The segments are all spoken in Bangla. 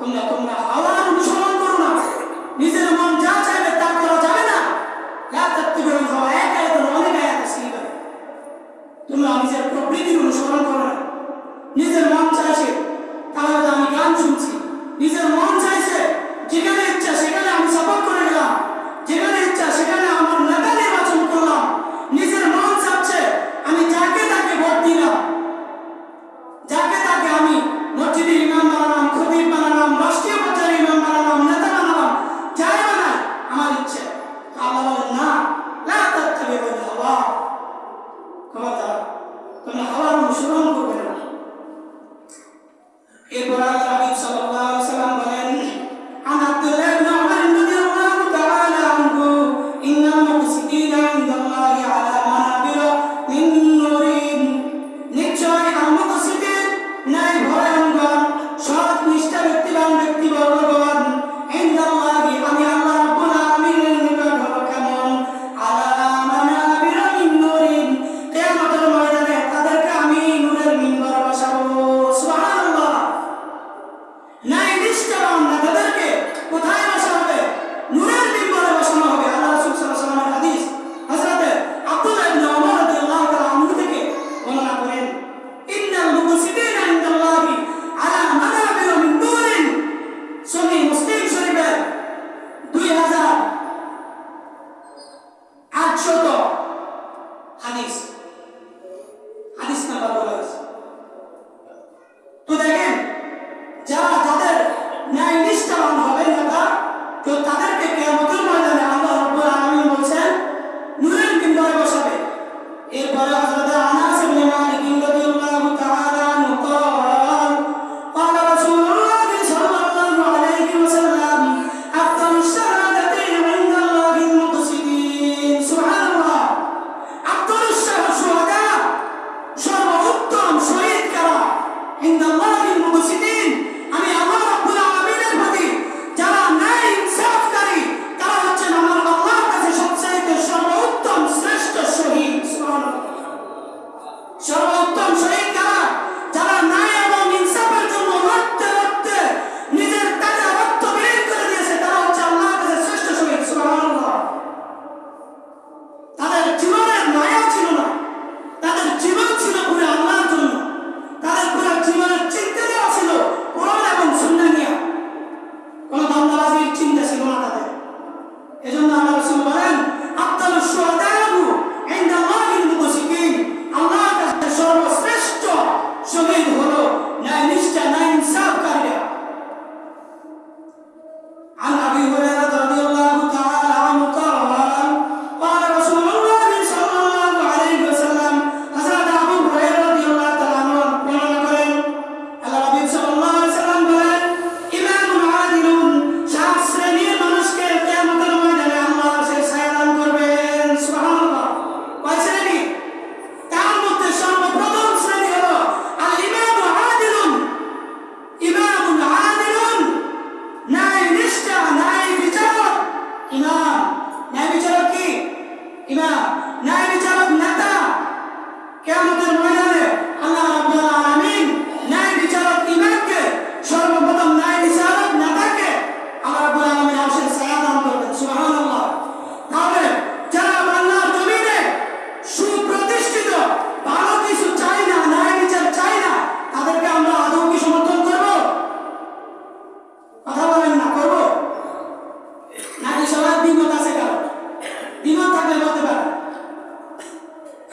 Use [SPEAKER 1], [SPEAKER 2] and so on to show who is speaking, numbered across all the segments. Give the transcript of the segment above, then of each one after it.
[SPEAKER 1] 通了通了，好了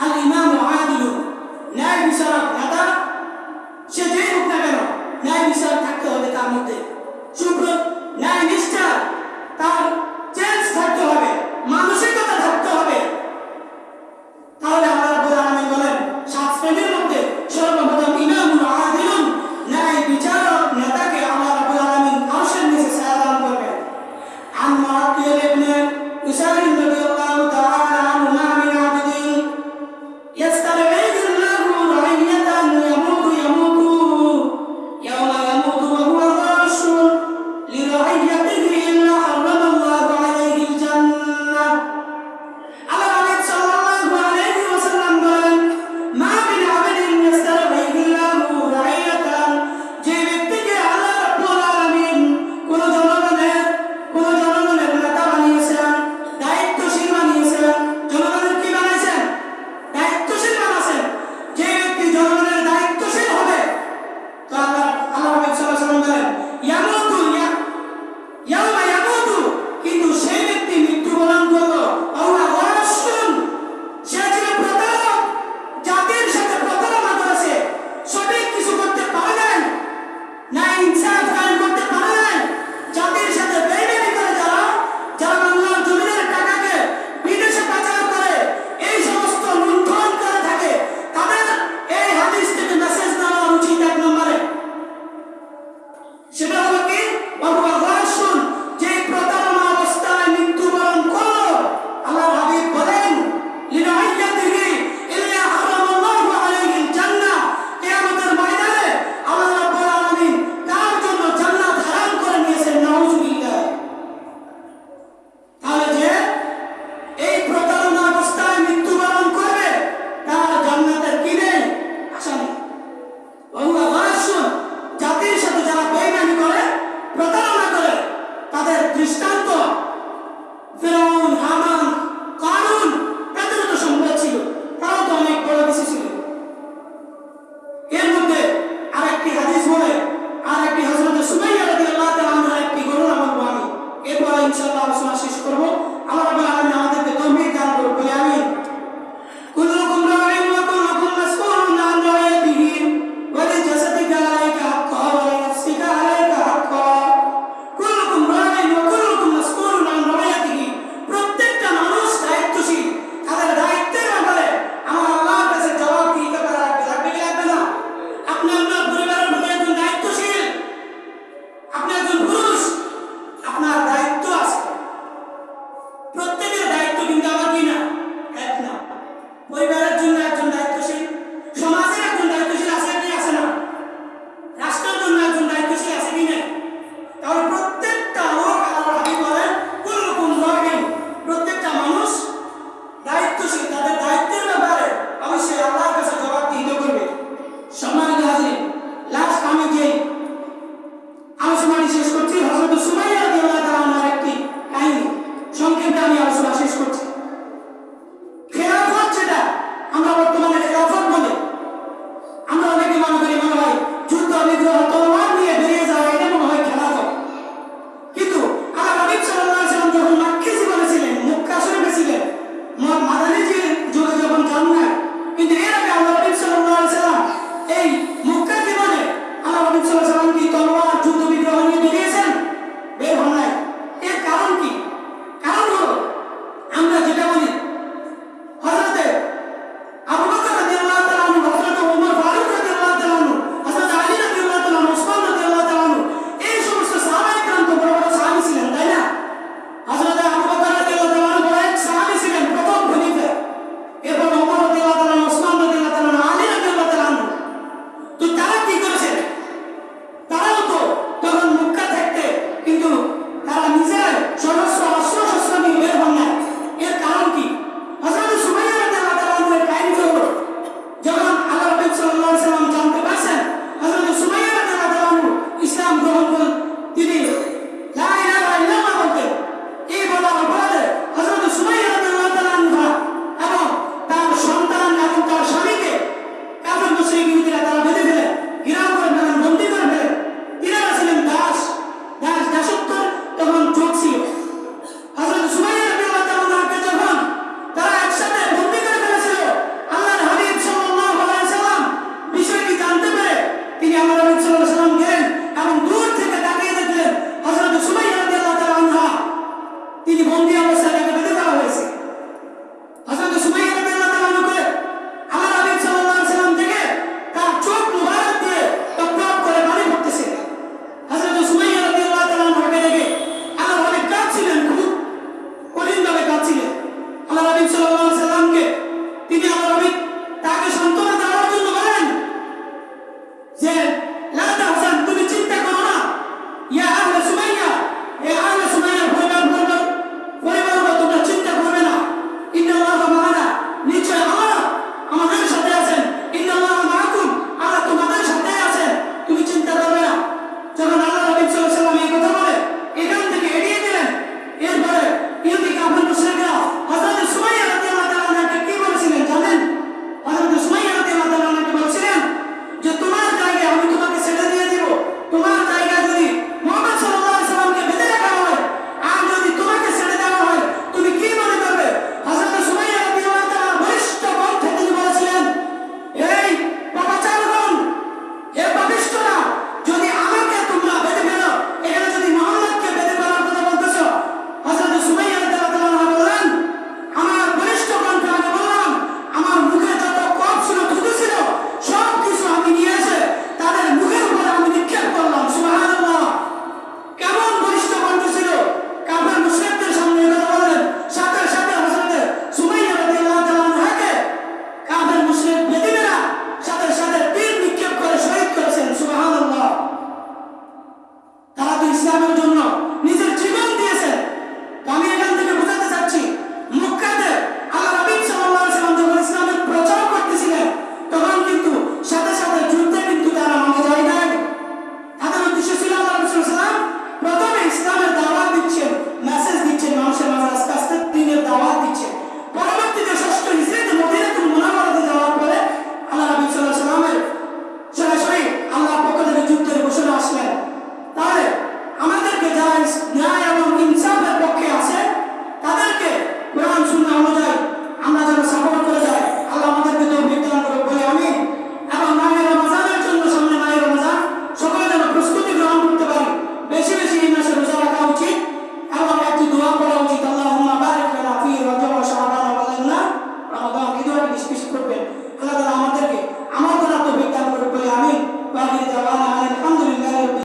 [SPEAKER 1] আল ইমাম আদিল ন্যায় বিচারক দাদা সে যে হোক না কেন, ন্যায় বিচার থাকতে হবে তার মধ্যে। শুভ্র ন্যায় নিষ্ঠা তার চেঞ্জ থাকতে হবে, মানসিকতা থাকতে হবে। তাহলে আমার রাব্বুল বলেন, সাত শ্রেণির মধ্যে সর্বপ্রথম ইমাম আদিল ন্যায় বিচারক নেতাকে আমার রাব্বুল আলামিন আরশের নিচে ছায়া দান করবেন। আম্মা কিয়াল ইবনে উসাইদ